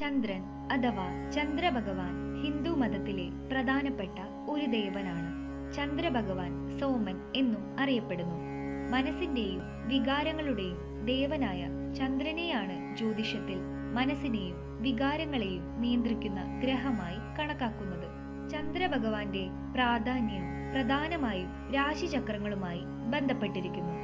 ചന്ദ്രൻ അഥവാ ചന്ദ്രഭഗവാൻ ഹിന്ദു മതത്തിലെ പ്രധാനപ്പെട്ട ഒരു ദേവനാണ്. ചന്ദ്രഭഗവാൻ സോമൻ എന്നും അറിയപ്പെടുന്നു. മനസ്സിന്റെയും വികാരങ്ങളുടെയും ദേവനായ ചന്ദ്രനെയാണ് ജ്യോതിഷത്തിൽ മനസ്സിനെയും വികാരങ്ങളെയും നിയന്ത്രിക്കുന്ന ഗ്രഹമായി കണക്കാക്കുന്നത്. ചന്ദ്രഭഗവാന്റെ പ്രാധാന്യം പ്രധാനമായും രാശിചക്രങ്ങളുമായി ബന്ധപ്പെട്ടിരിക്കുന്നു.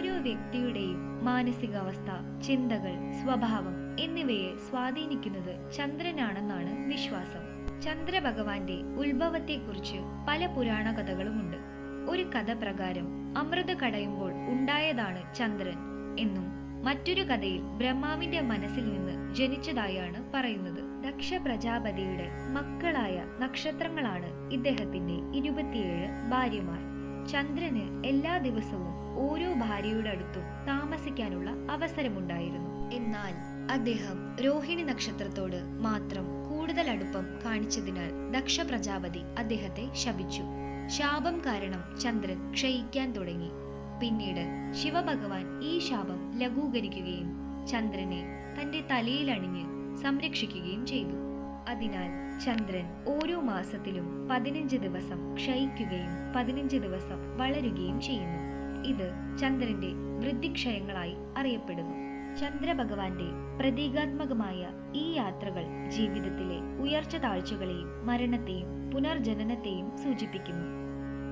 ഓരോ വ്യക്തിയുടെയും മാനസികാവസ്ഥ ചിന്തകൾ സ്വഭാവം എന്നിവയെ സ്വാധീനിക്കുന്നത് ചന്ദ്രനാണെന്നാണ് വിശ്വാസം. ചന്ദ്രഭഗവാന്റെ ഉത്ഭവത്തെക്കുറിച്ച് പല പുരാണ കഥകളുമുണ്ട് ഒരു കഥ പ്രകാരം അമൃത കടയുമ്പോൾ ഉണ്ടായതാണ് ചന്ദ്രൻ എന്നും മറ്റൊരു കഥയിൽ ബ്രഹ്മാവിന്റെ മനസ്സിൽ നിന്ന് ജനിച്ചതായാണ് പറയുന്നത്. ദക്ഷ പ്രജാപതിയുടെ മക്കളായ നക്ഷത്രങ്ങളാണ് ഇദ്ദേഹത്തിന്റെ ഇരുപത്തിയേഴ് ഭാര്യമാർ. ചന്ദ്രന് എല്ലാ ദിവസവും ഓരോ ഭാര്യയുടെ അടുത്തും താമസിക്കാനുള്ള അവസരമുണ്ടായിരുന്നു. എന്നാൽ അദ്ദേഹം രോഹിണി നക്ഷത്രത്തോട് മാത്രം കൂടുതൽ അടുപ്പം കാണിച്ചതിനാൽ ദക്ഷ പ്രജാപതി അദ്ദേഹത്തെ ശപിച്ചു. ശാപം കാരണം ചന്ദ്രൻ ക്ഷയിക്കാൻ തുടങ്ങി. പിന്നീട് ശിവഭഗവാൻ ഈ ശാപം ലഘൂകരിക്കുകയും ചന്ദ്രനെ തന്റെ തലയിൽ അണിഞ്ഞ് സംരക്ഷിക്കുകയും ചെയ്തു. അതിനാൽ ചന്ദ്രൻ ഓരോ മാസത്തിലും പതിനഞ്ച് ദിവസം ക്ഷയിക്കുകയും പതിനഞ്ച് ദിവസം വളരുകയും ചെയ്യുന്നു. ഇത് ചന്ദ്രന്റെ വൃദ്ധിക്ഷയങ്ങളായി അറിയപ്പെടുന്നു. ചന്ദ്രഭഗവാന്റെ പ്രതീകാത്മകമായ ഈ യാത്രകൾ ജീവിതത്തിലെ ഉയർച്ച താഴ്ചകളെയും മരണത്തെയും പുനർജനനത്തെയും സൂചിപ്പിക്കുന്നു.